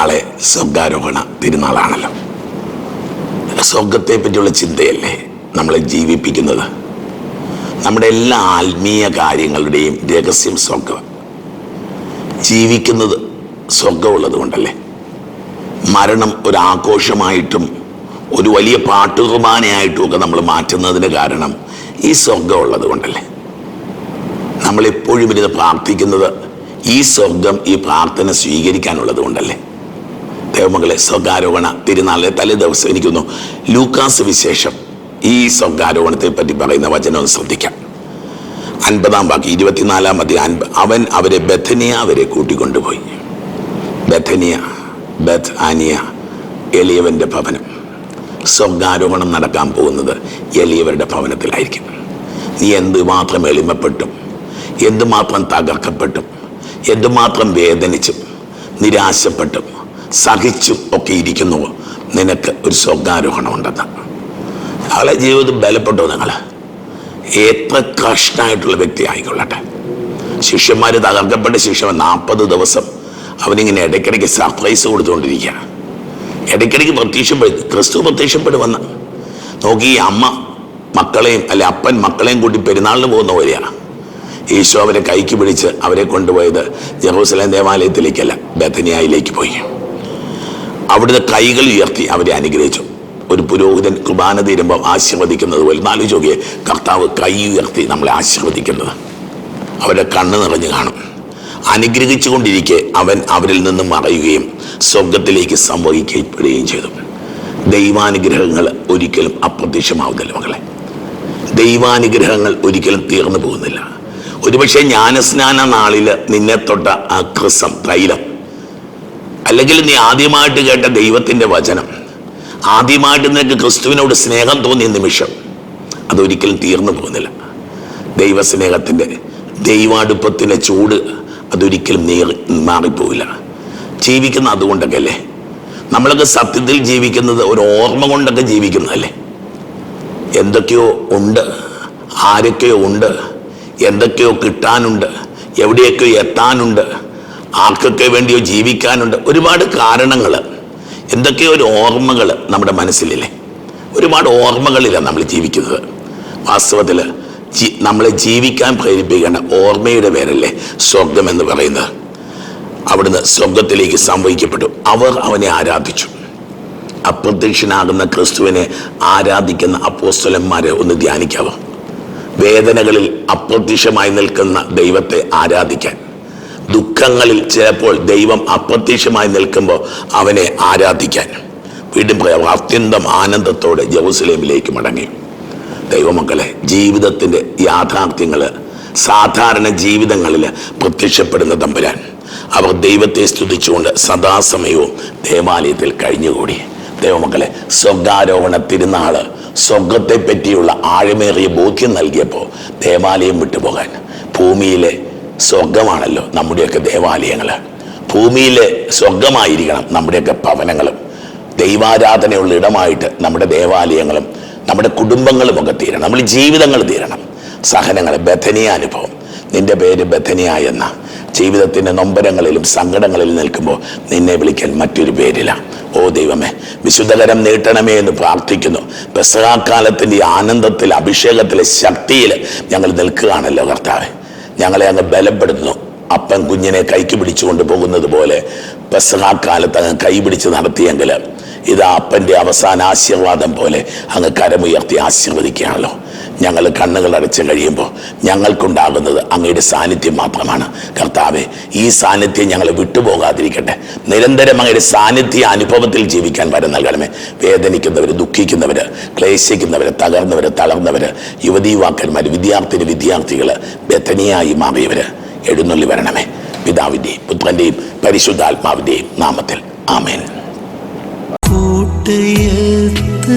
നാളെ സ്വർഗാരോഹണ തിരുനാളാണല്ലോ. സ്വർഗത്തെ പറ്റിയുള്ള ചിന്തയല്ലേ നമ്മളെ ജീവിപ്പിക്കുന്നത്? നമ്മുടെ എല്ലാ ആത്മീയ കാര്യങ്ങളുടെയും രഹസ്യം സ്വർഗം. ജീവിക്കുന്നത് സ്വർഗമുള്ളത് കൊണ്ടല്ലേ? മരണം ഒരു ആഘോഷമായിട്ടും ഒരു വലിയ പാട്ടുകുർബാനയായിട്ടും ഒക്കെ നമ്മൾ മാറ്റുന്നതിന് കാരണം ഈ സ്വർഗമുള്ളത് കൊണ്ടല്ലേ? നമ്മളെപ്പോഴും ഇരുന്ന് പ്രാർത്ഥിക്കുന്നത് ഈ സ്വർഗം ഈ പ്രാർത്ഥന സ്വീകരിക്കാനുള്ളത് കൊണ്ടല്ലേ? ദേവമകളെ സ്വകാരോപണ തിരുനാളിലെ തലേ ദിവസം എനിക്കൊന്നു ലൂക്കാസ് വിശേഷം. ഈ സ്വകാരോപണത്തെ പറ്റി പറയുന്ന വചനം ശ്രദ്ധിക്കാം. അൻപതാം ബാക്കി ഇരുപത്തിനാലാം മതി അൻപ അവൻ അവരെ ബഥനിയ അവരെ കൂട്ടിക്കൊണ്ടുപോയി. ബഥനിയ ബത്ത് ആനിയ എളിയവന്റെ ഭവനം. സ്വർഗാരോഹണം നടക്കാൻ പോകുന്നത് എളിയവരുടെ ഭവനത്തിലായിരിക്കും. നീ എന്തുമാത്രം എളിമപ്പെട്ടും എന്തുമാത്രം തകർക്കപ്പെട്ടും എന്തുമാത്രം വേദനിച്ചും നിരാശപ്പെട്ടും സഹിച്ചും ഒക്കെ ഇരിക്കുന്നു. നിനക്ക് ഒരു സ്വർഗാരോഹണം ഉണ്ടെന്ന് അവളെ ജീവിതം ബലപ്പെട്ടു നിങ്ങൾ എത്ര കഷ്ടമായിട്ടുള്ള വ്യക്തി ആയിക്കൊള്ളട്ടെ ശിഷ്യന്മാർ തകർക്കപ്പെട്ട ശിഷ്യൻ നാൽപ്പത് ദിവസം അവനിങ്ങനെ ഇടയ്ക്കിടയ്ക്ക് സർപ്രൈസ് കൊടുത്തുകൊണ്ടിരിക്കുക. ഇടയ്ക്കിടയ്ക്ക് പ്രത്യക്ഷപ്പെടും ക്രിസ്തു പ്രത്യക്ഷപ്പെടുമെന്ന്. നോക്കി അമ്മ മക്കളെയും അല്ലെ അപ്പൻ മക്കളെയും കൂട്ടി പെരുന്നാളിന് പോകുന്ന പോലെയാണ്. ഈശോ അവരെ കൈക്ക് പിടിച്ച് അവരെ കൊണ്ടുപോയത് ജെറൂസലേം ദേവാലയത്തിലേക്കല്ല ബഥനിയായിലേക്ക് പോയി. അവിടുന്ന് കൈകൾ ഉയർത്തി അവരെ അനുഗ്രഹിച്ചു. ഒരു പുരോഹിതൻ കുർബാന തീരുമ്പോൾ ആശീർവദിക്കുന്നത് പോലെ നാലു ചോദ്യം കർത്താവ് കൈ ഉയർത്തി നമ്മളെ ആശീർവദിക്കുന്നത്. അവരുടെ കണ്ണ് നിറഞ്ഞു കാണും. അനുഗ്രഹിച്ചുകൊണ്ടിരിക്കെ അവൻ അവരിൽ നിന്നും മറയുകയും സ്വർഗത്തിലേക്ക് സംഭവിക്കപ്പെടുകയും ചെയ്തു. ദൈവാനുഗ്രഹങ്ങൾ ഒരിക്കലും അപ്രത്യക്ഷമാവുന്നില്ല മകളെ ദൈവാനുഗ്രഹങ്ങൾ ഒരിക്കലും തീർന്നു പോകുന്നില്ല. ഒരുപക്ഷെ ജ്ഞാനസ്നാന നാളിൽ നിന്നെ തൊട്ട ആ ക്രിസം തൈലം അല്ലെങ്കിൽ നീ ആദ്യമായിട്ട് കേട്ട ദൈവത്തിന്റെ വചനം. ആദ്യമായിട്ട് നിനക്ക് ക്രിസ്തുവിനോട് സ്നേഹം തോന്നിയ നിമിഷം അതൊരിക്കലും തീർന്നു പോകുന്നില്ല. ദൈവസ്നേഹത്തിന്റെ ദൈവാടുപ്പത്തിന്റെ ചൂട് അതൊരിക്കലും നീറി മാറിപ്പോവില്ല. ജീവിക്കുന്ന അതുകൊണ്ടൊക്കെ അല്ലേ നമ്മളൊക്കെ സത്യത്തിൽ ജീവിക്കുന്നത് ഒരു ഓർമ്മ കൊണ്ടൊക്കെ ജീവിക്കുന്നതല്ലേ? എന്തൊക്കെയോ ഉണ്ട് ആരൊക്കെയോ ഉണ്ട് എന്തൊക്കെയോ കിട്ടാനുണ്ട് എവിടെയൊക്കെയോ എത്താനുണ്ട് ആർക്കൊക്കെ വേണ്ടിയോ ജീവിക്കാനുണ്ട്. ഒരുപാട് കാരണങ്ങൾ എന്തൊക്കെയോ ഒരു ഓർമ്മകൾ നമ്മുടെ മനസ്സിലില്ലേ? ഒരുപാട് ഓർമ്മകളിലാണ് നമ്മൾ ജീവിക്കുന്നത്. വാസ്തവത്തിൽ ജീ നമ്മളെ ജീവിക്കാൻ പ്രേരിപ്പിക്കേണ്ട ഓർമ്മയുടെ പേരല്ലേ സ്വർഗം എന്ന് പറയുന്നത്. അവിടുന്ന് സ്വർഗത്തിലേക്ക് സംവഹിക്കപ്പെട്ടു. അവർ അവനെ ആരാധിച്ചു. അപ്രത്യക്ഷനാകുന്ന ക്രിസ്തുവിനെ ആരാധിക്കുന്ന അപ്പോസ്തലന്മാരെ ഒന്ന് ധ്യാനിക്കാവോ? വേദനകളിൽ അപ്രത്യക്ഷമായി നിൽക്കുന്ന ദൈവത്തെ ആരാധിക്കാൻ. ദുഃഖങ്ങളിൽ ചിലപ്പോൾ ദൈവം അപ്രത്യക്ഷമായി നിൽക്കുമ്പോൾ അവനെ ആരാധിക്കാൻ. വീണ്ടും അത്യന്തം ആനന്ദത്തോടെ ജെറുസലേമിലേക്ക് മടങ്ങി. ദൈവമക്കളെ ജീവിതത്തിന്റെ യാഥാർത്ഥ്യങ്ങൾ സാധാരണ ജീവിതങ്ങളിൽ പ്രത്യക്ഷപ്പെടുന്ന തമ്പുരാൻ. അവർ ദൈവത്തെ സ്തുതിച്ചുകൊണ്ട് സദാസമയവും ദേവാലയത്തിൽ കഴിഞ്ഞുകൂടി. ദൈവമക്കളെ സ്വർഗാരോഹണ തിരുനാൾ സ്വർഗത്തെ പറ്റിയുള്ള ആഴമേറിയ ബോധ്യം നൽകിയപ്പോൾ ദേവാലയം വിട്ടുപോകാൻ ഭൂമിയിലെ സ്വർഗമാണല്ലോ നമ്മുടെയൊക്കെ ദേവാലയങ്ങൾ. ഭൂമിയിലെ സ്വർഗമായിരിക്കണം നമ്മുടെയൊക്കെ ഭവനങ്ങളും ദൈവാരാധനയുള്ള ഇടമായിട്ട് നമ്മുടെ ദേവാലയങ്ങളും നമ്മുടെ കുടുംബങ്ങളും ഒക്കെ തീരണം. നമ്മൾ ജീവിതങ്ങൾ തീരണം. സഹനങ്ങൾ ബഥനിയ അനുഭവം നിന്റെ പേര് ബഥനിയ എന്ന. ജീവിതത്തിന്റെ നൊമ്പരങ്ങളിലും സങ്കടങ്ങളിലും നിൽക്കുമ്പോൾ നിന്നെ വിളിക്കാൻ മറ്റൊരു പേരില്ല. ഓ ദൈവമേ വിശുദ്ധകരം നീട്ടണമേ എന്ന് പ്രാർത്ഥിക്കുന്നു. പെസഹാക്കാലത്തിന്റെ ആനന്ദത്തിൽ അഭിഷേകത്തിലെ ശക്തിയിൽ ഞങ്ങൾ നിൽക്കുകയാണല്ലോ കർത്താവെ. ഞങ്ങളെ അങ്ങ് ബലപ്പെടുത്തുന്നു. അപ്പൻ കുഞ്ഞിനെ കൈക്ക് പിടിച്ചുകൊണ്ട് പോകുന്നത് പോലെ പെസഹാക്കാലത്ത് അങ്ങ് കൈ പിടിച്ച് നടത്തിയെങ്കിൽ ഇത് അപ്പന്റെ അവസാന ആശീർവാദം പോലെ അങ്ങ് കരമുയർത്തി ആശീർവദിക്കുകയാണല്ലോ. ഞങ്ങൾ കണ്ണുകൾ അടച്ച് കഴിയുമ്പോൾ ഞങ്ങൾക്കുണ്ടാകുന്നത് അങ്ങയുടെ സാന്നിധ്യം മാത്രമാണ്. കർത്താവെ ഈ സാന്നിധ്യം ഞങ്ങൾ വിട്ടുപോകാതിരിക്കട്ടെ. നിരന്തരം അങ്ങയുടെ സാന്നിധ്യ അനുഭവത്തിൽ ജീവിക്കാൻ വരം നൽകണമേ. വേദനിക്കുന്നവർ ദുഃഖിക്കുന്നവർ ക്ലേശിക്കുന്നവർ തകർന്നവർ തളർന്നവർ യുവതീ യുവാക്കന്മാർ വിദ്യാർത്ഥിനി വിദ്യാർത്ഥികൾ ബഥനിയായി മാറിയവർ എഴുന്നള്ളി വരണമേ. പിതാവിന്റെയും പുത്രന്റെയും പരിശുദ്ധാത്മാവിന്റെയും നാമത്തിൽ. ആമേൻ. കോട്ടയത്ത്